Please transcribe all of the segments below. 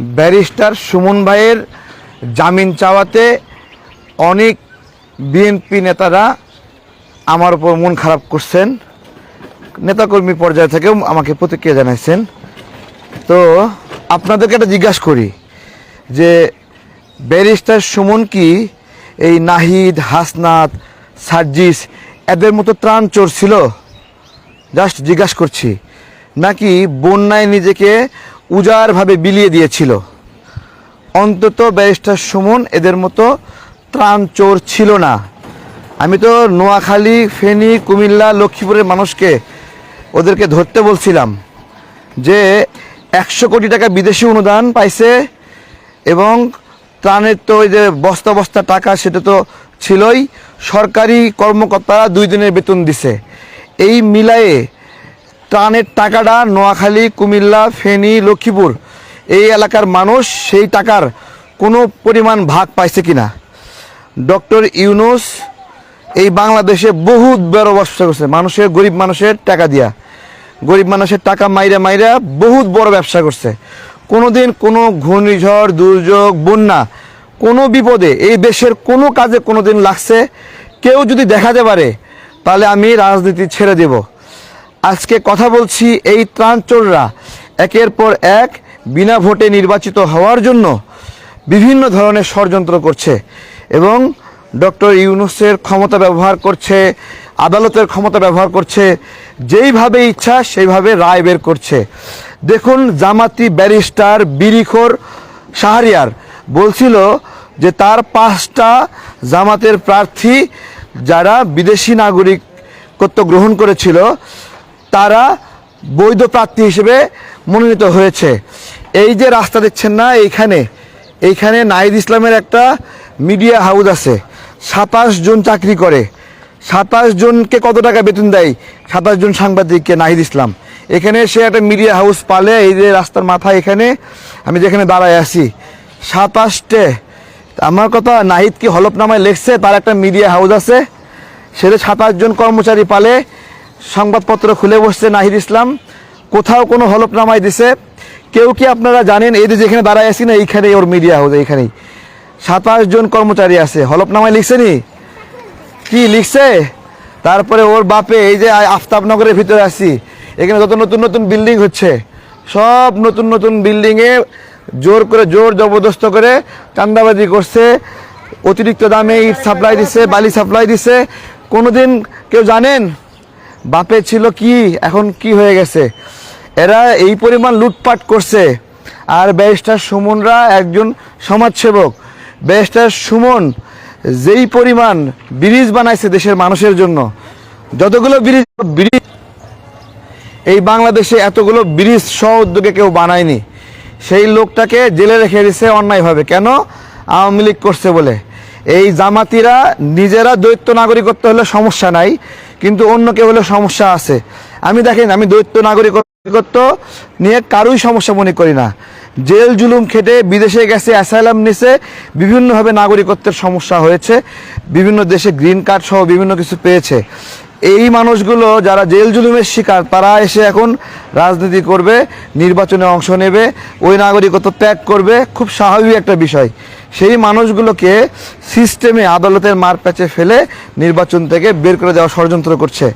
Barrister Suman ভাইয়ের জামিন চাওয়াতে অনেক বিএনপি নেতারা আমার উপর মন খারাপ করছেন। নেতাকর্মী পর্যায় থেকেও আমাকে প্রতিক্রিয়া জানাইছেন। তো আপনাদেরকে একটা জিজ্ঞাসা করি যে, ব্যারিস্টার সুমন কি এই নাহিদ, হাসনাত, সার্জিস, এদের মতো ত্রাণ চোর ছিল? জাস্ট জিজ্ঞাসা করছি। নাকি বন্যায় নিজেকে উজাড়ভাবে বিলিয়ে দিয়েছিল। অন্তত ব্যারিস্টার সুমন এদের মতো ত্রাণ চোর ছিল না। আমি তো নোয়াখালী, ফেনী, কুমিল্লা, লক্ষ্মীপুরের মানুষকে ওদেরকে ধরতে বলছিলাম যে একশো কোটি টাকা বিদেশি অনুদান পাইছে এবং ত্রাণের তো ওই যে বস্তা বস্তা টাকা সেটা তো ছিলই। সরকারি কর্মকর্তারা দুই দিনের বেতন দিছে। এই মিলায়ে ত্রাণের টাকাটা নোয়াখালী, কুমিল্লা, ফেনী, লক্ষ্মীপুর। এই এলাকার মানুষ সেই টাকার কোনো পরিমাণ ভাগ পাইছে কিনা? ডক্টর ইউনুস, এই বাংলাদেশে বহুত বড় ব্যবসা করছে। মানুষের, গরিব মানুষের টাকা দিয়া। গরিব মানুষের টাকা মাইরা মাইরা বহুত বড় ব্যবসা করছে। কোনো দিন কোনো ঘূর্ণিঝড়, দুর্যোগ, বন্যা, কোনো বিপদে এই দেশের কোনো কাজে কোনো দিন লাগছে। কেউ যদি দেখাতে পারে তাহলে আমি রাজনীতি ছেড়ে দেব। আজকে কথা বলছি এই ত্রাণচোররা একের পর এক বিনা ভোটে নির্বাচিত হওয়ার জন্য বিভিন্ন ধরনের ষড়যন্ত্র করছে এবং ডক্টর ইউনুসের ক্ষমতা ব্যবহার করছে, আদালতের ক্ষমতা ব্যবহার করছে, যেইভাবে ইচ্ছা সেইভাবে রায় বের করছে। দেখুন, জামাতি ব্যারিস্টার বিরিখোর শাহরিয়ার বলছিল যে তার পাঁচটা জামাতের প্রার্থী যারা বিদেশি নাগরিকত্ব গ্রহণ করেছিল তারা বৈধ প্রার্থী হিসেবে মনোনীত হয়েছে। এই যে রাস্তা দেখছেন না, এইখানে এইখানে নাহিদ ইসলামের একটা মিডিয়া হাউস আছে। সাতাশ জন চাকরি করে। সাতাশ জনকে কত টাকা বেতন দেয়? সাতাশ জন সাংবাদিককে নাহিদ ইসলাম। এখানে সে একটা মিডিয়া হাউস পালে, এই যে রাস্তার মাথায় এখানে আমি যেখানে দাঁড়ায় আছি। সাতাশটে, আমার কথা নাহিদ কি হলফনামায় লেখছে? তার একটা মিডিয়া হাউস আছে। সেটা সাতাশ জন কর্মচারী পালে সংবাদপত্র খুলে বসছে নাহিদ ইসলাম। কোথাও কোনো হলফনামায় দিছে। কেউ কি আপনারা জানেন এই যে যেখানে দাঁড়ায় আছি না, এইখানেই ওর মিডিয়া হাউস এইখানেই। সাতাশ জন কর্মচারী আছে। হলফনামায় লিখছে নি? কি লিখছে? তারপরে ওর বাপে এই যে আফতাবনগরের ভিতরে আছি। এখানে যত নতুন নতুন বিল্ডিং হচ্ছে, সব নতুন নতুন বিল্ডিংয়ে জোর করে, জোর জবরদস্ত করে চান্দাবাজি করছে। অতিরিক্ত দামে ইট সাপ্লাই দিছে, বালি সাপ্লাই দিছে। কোনোদিন কেউ জানেন? বাপে ছিল কি, এখন কি হয়ে গেছে? এরা এই পরিমাণ লুটপাট করছে। আর ব্যারিস্টার সুমনরা একজন সমাজসেবক। ব্যারিস্টার সুমন যেই পরিমাণ ব্রিজ বানাইছে দেশের মানুষের জন্য, যতগুলো ব্রিজ ব্রিজ, এই বাংলাদেশে এতগুলো ব্রিজ স্ব উদ্যোগে কেউ বানায়নি। সেই লোকটাকে জেলে রেখে দিছে অন্যায়ভাবে। কেন? আওয়ামী লীগ করছে বলে। এই জামাতিরা নিজেরা দ্বৈত নাগরিকত্ব হলে সমস্যা নাই। কিন্তু অন্য কেউ হলে সমস্যা আছে। আমি দেখেন, আমি দৈত্য নাগরিকত্ব নিয়ে কারোই সমস্যা মনে করি না। জেল জুলুম খেটে বিদেশে গেছে, অ্যাসাইলাম নিছে, বিভিন্নভাবে নাগরিকত্বের সমস্যা হয়েছে, বিভিন্ন দেশে গ্রিন কার্ড সহ বিভিন্ন কিছু পেয়েছে। এই মানুষগুলো যারা জেল জুলুমের শিকার, তারা এসে এখন রাজনীতি করবে, নির্বাচনে অংশ নেবে, ওই নাগরিকত্ব ত্যাগ করবে, খুব স্বাভাবিক একটা বিষয়। সেই মানুষগুলোকে সিস্টেমে আদালতের মার প্যাচে ফেলে নির্বাচন থেকে বের করে দেওয়া ষড়যন্ত্র করছে।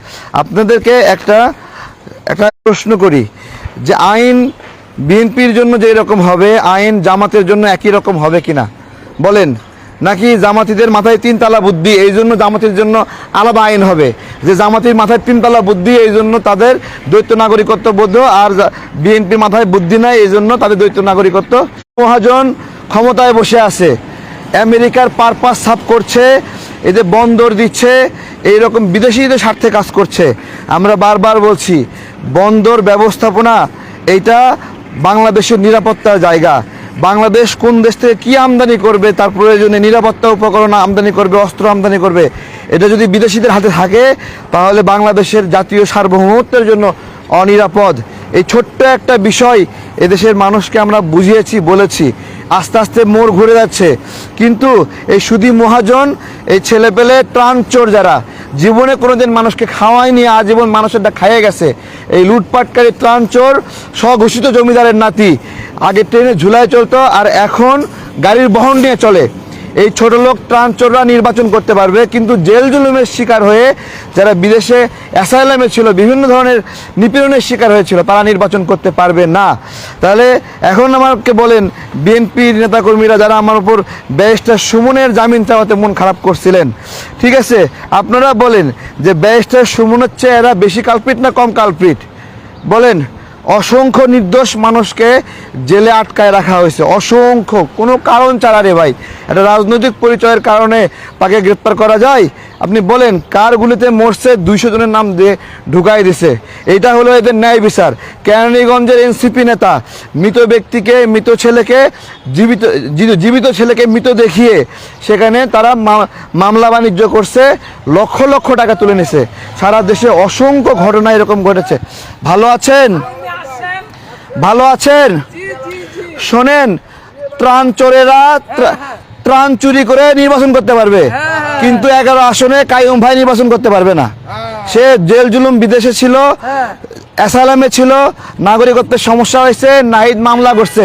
আপনাদেরকে একটা একটা প্রশ্ন করি যে আইন বিএনপির জন্য যে রকম হবে, আইন জামাতের জন্য একই রকম হবে কিনা? বলেন, নাকি জামাতিদের মাথায় তিনতলা বুদ্ধি, এই জন্য জামাতির জন্য আলাদা আইন হবে? যে জামাতির মাথায় তিনতলা বুদ্ধি, এই জন্য তাদের দ্বৈত নাগরিকত্ব বোধ আর বিএনপির মাথায় বুদ্ধি নাই, এই জন্য তাদের দ্বৈত নাগরিকত্ব মহাজন ক্ষমতায় বসে আছে। আমেরিকার পারপাস সাফ করছে, এদের বন্দর দিচ্ছে, এইরকম বিদেশিদের স্বার্থে কাজ করছে। আমরা বারবার বলছি, বন্দর ব্যবস্থাপনা, এইটা বাংলাদেশের নিরাপত্তার জায়গা। বাংলাদেশ কোন দেশ থেকে কী আমদানি করবে, তার প্রয়োজনে নিরাপত্তা উপকরণ আমদানি করবে, অস্ত্র আমদানি করবে, এটা যদি বিদেশিদের হাতে থাকে, তাহলে বাংলাদেশের জাতীয় সার্বভৌমত্বের জন্য অনিরাপদ। এই ছোট্ট একটা বিষয় এদেশের মানুষকে আমরা বুঝিয়েছি, বলেছি। আস্তে আস্তে মোড় ঘুরে যাচ্ছে। কিন্তু এই সুদি মহাজন, এই ছেলে ছেলেপেলে ট্রানচোর যারা, জীবনে কোনোদিন মানুষকে খাওয়ায়নি, আজীবন মানুষেরটা খাইয়ে গেছে। এই লুটপাটকারী ত্রাণচোর, স্বঘোষিত জমিদারের নাতি। আগে ট্রেনে ঝুলায় চলতো, আর এখন গাড়ির বহন নিয়ে চলে। এই ছোট লোক ট্রান্সচোররা নির্বাচন করতে পারবে, কিন্তু জেল জুলুমের শিকার হয়ে যারা বিদেশে অ্যাসাইলামে ছিল, বিভিন্ন ধরনের নিপীড়নের শিকার হয়েছিল, তারা নির্বাচন করতে পারবে না। তাহলে এখন আমাকে বলেন, বিএনপির নেতাকর্মীরা যারা আমার উপর ব্যারিস্টার সুমনের জামিন চাওয়াতে মন খারাপ করছিলেন, ঠিক আছে? আপনারা বলেন যে ব্যারিস্টার সুমনের চেয়ে এরা বেশি কালপিট না কম কালপিট বলেন অসংখ্য নির্দোষ মানুষকে জেলে আটকায় রাখা হয়েছে। অসংখ্য। কোনো কারণ ছাড়া রে ভাই। একটা রাজনৈতিক পরিচয়ের কারণে তাকে গ্রেপ্তার করা যায়। আপনি বলেন কারগুলিতে মরছে দুইশো জনের নাম দিয়ে ঢুকাই দিছে। এইটা হলো এদের ন্যায় বিচার। কেরানীগঞ্জের এনসিপি নেতা, মৃত ব্যক্তিকে, মৃত ছেলেকে, জীবিত, জীবিত- ছেলেকে মৃত দেখিয়ে সেখানে তারা মামলা বাণিজ্য করছে, লক্ষ লক্ষ টাকা তুলে নিছে। সারা দেশে অসংখ্য ঘটনা এরকম ঘটেছে। ভালো আছেন? ভালো আছেন? শোনেন, ত্রাণ চোরেরা ত্রাণ চুরি করে নির্বাচন করতে পারবে। কিন্তু এগারো আসনে কায়ুম ভাই নির্বাচন করতে পারবে না। সে জেল জুলুম বিদেশে ছিল অ্যাসালামে ছিল, নাগরিকত্বের সমস্যা হয়েছে নাহিদ মামলা করছে।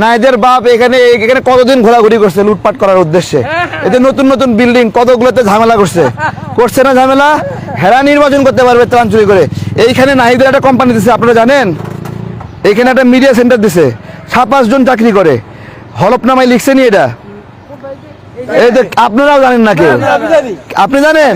নাহিদের বাপ এখানে এখানে কতদিন ঘোরাঘুরি করছে লুটপাট করার উদ্দেশ্যে? এতে নতুন নতুন বিল্ডিং কতগুলোতে ঝামেলা করছে? করছে না ঝামেলা? হেরা নির্বাচন করতে পারবে ত্রাণ চুরি করে। এইখানে নাহিদের একটা কোম্পানি দিচ্ছে আপনারা জানেন? এখানে একটা মিডিয়া সেন্টার দিছে। সাতাশ জন চাকরি করে। হলফনামায় লিখছে নি এটা? এই যে আপনারাও জানেন না কেউ আপনি জানেন?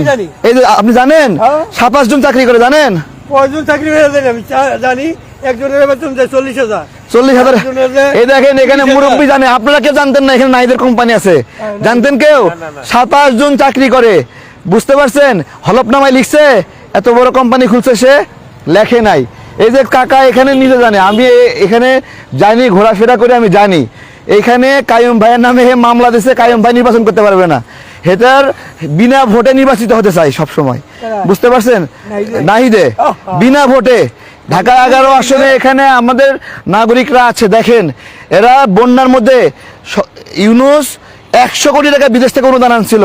এই যে আপনি জানেন? হ্যাঁ। সাতাশ জন চাকরি করে জানেন? কয়জন চাকরি আমি জানি। একজনের বেতন দেয় চল্লিশ হাজার। চল্লিশ হাজার। একজনের যে এই দেখেন এখানে মুরব্বী জানে। আপনারা কেউ জানতেন না এখানে নাইদের কোম্পানি আছে। জানতেন কেউ। সাতাশ জন চাকরি করে। বুঝতে পারছেন? হলফনামায় লিখছে এত বড় কোম্পানি খুলছে সে লেখে নাই। এই যে কাকা এখানে নিজে জানে আমি এখানে জানি ঘোরাফেরা করে আমি জানি। এখানে কায়ুম ভাইয়ের নামে হে মামলা দিছে কায়ুম ভাই নির্বাচন করতে পারবে না। হেতার বিনা ভোটে নির্বাচিত হতে চাই সব সময় বুঝতে পারছেন? নাহিদে? নাহিদে। বিনা ভোটে। ঢাকা এগারো আসনে এখানে আমাদের নাগরিকরা আছে দেখেন। এরা বন্যার মধ্যে ইউনুস একশো কোটি টাকা বিদেশ থেকে অনুদান আনছিল।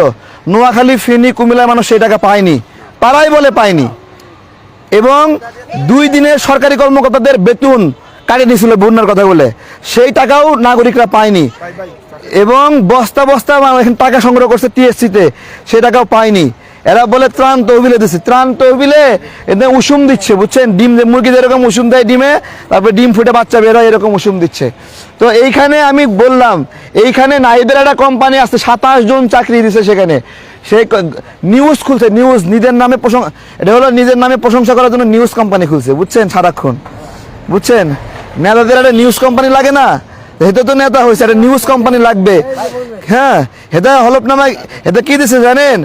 নোয়াখালী ফেনী কুমিল্লার মানুষ সেই টাকা পায়নি। পাড়াই বলে পায়নি। এবং দুই দিনের সরকারি কর্মকর্তাদের বেতন কাটিয়ে নিয়েছিল বন্যার কথা বলে। সেই টাকাও নাগরিকরা পায়নি। এবং বস্তা বস্তা টাকা সংগ্রহ করছে টিএসসিতে সেই টাকাও পায়নি। এরা বলে ত্রাণ তহবিলে দিচ্ছে ত্রাণ তহবিলে এদের উষুম দিচ্ছে, বুঝছেন? ডিম যে মুরগি যেরকম উষুম দেয় ডিমে, তারপরে ডিম ফুটে বাচ্চা বেরোয় এরকম উষুম দিচ্ছে। তো এইখানে আমি বললাম, এইখানে নাইদের একটা কোম্পানি আছে, সাতাশ জন চাকরি দিছে সেখানে। সে নিউজ খুলছে নিউজ নিজের নামে প্রশংসা এটা হলো নিজের নামে প্রশংসা করার জন্য নিউজ কোম্পানি খুলছে, বুঝছেন? সারাক্ষণ। বুঝছেন? নেতাদের একটা নিউজ কোম্পানি লাগে না? হেতে তো নেতা হয়েছে একটা নিউজ কোম্পানি লাগবে। হ্যাঁ হেতা হলফনামা এটা কি দিছে জানেন?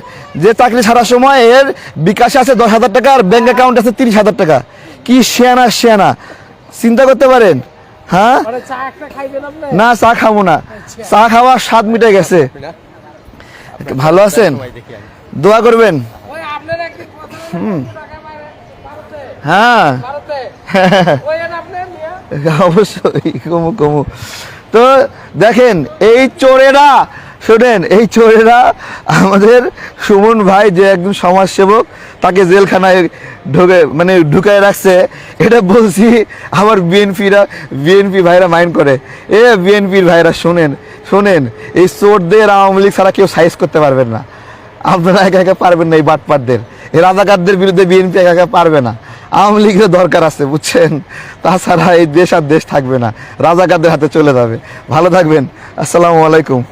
যে চাকরি ছাড়ার সময় এর বিকাশে আছে দশ হাজার টাকা আর ব্যাংক অ্যাকাউন্ট আছে তিরিশ হাজার টাকা। কি শেয়ানা শেয়ানা চিন্তা করতে পারেন হ্যাঁ? না চা খাব না। চা খাওয়ার স্বাদ মিটে গেছে। ভালো আছেন? দোয়া করবেন। হুম। হ্যাঁ ভারতে ওই এর আপনি মিয়া অবশ্যই, কমু কমু। তো দেখেন, এই চোরেরা, শোনেন, এই চোরেরা আমাদের সুমন ভাই যে একজন সমাজসেবক, তাকে জেলখানায় ঢুকে মানে ঢুকায় রাখছে, এটা বলছি আমার বিএনপিরা, বিএনপি ভাইরা মাইন্ড করে। এ বিএনপির ভাইরা, শোনেন শোনেন, এই চোরদের আওয়ামী লীগ ছাড়া কেউ সাইজ করতে পারবেন না। আপনারা একা একা পারবেন না এই বাটপাটদের। এই রাজাকারদের বিরুদ্ধে বিএনপি একা একা পারবে না। আওয়ামী লীগের দরকার আছে, বুঝছেন? তাছাড়া এই দেশ আর দেশ থাকবে না। রাজাকারদের হাতে চলে যাবে। ভালো থাকবেন। আসসালামু আলাইকুম।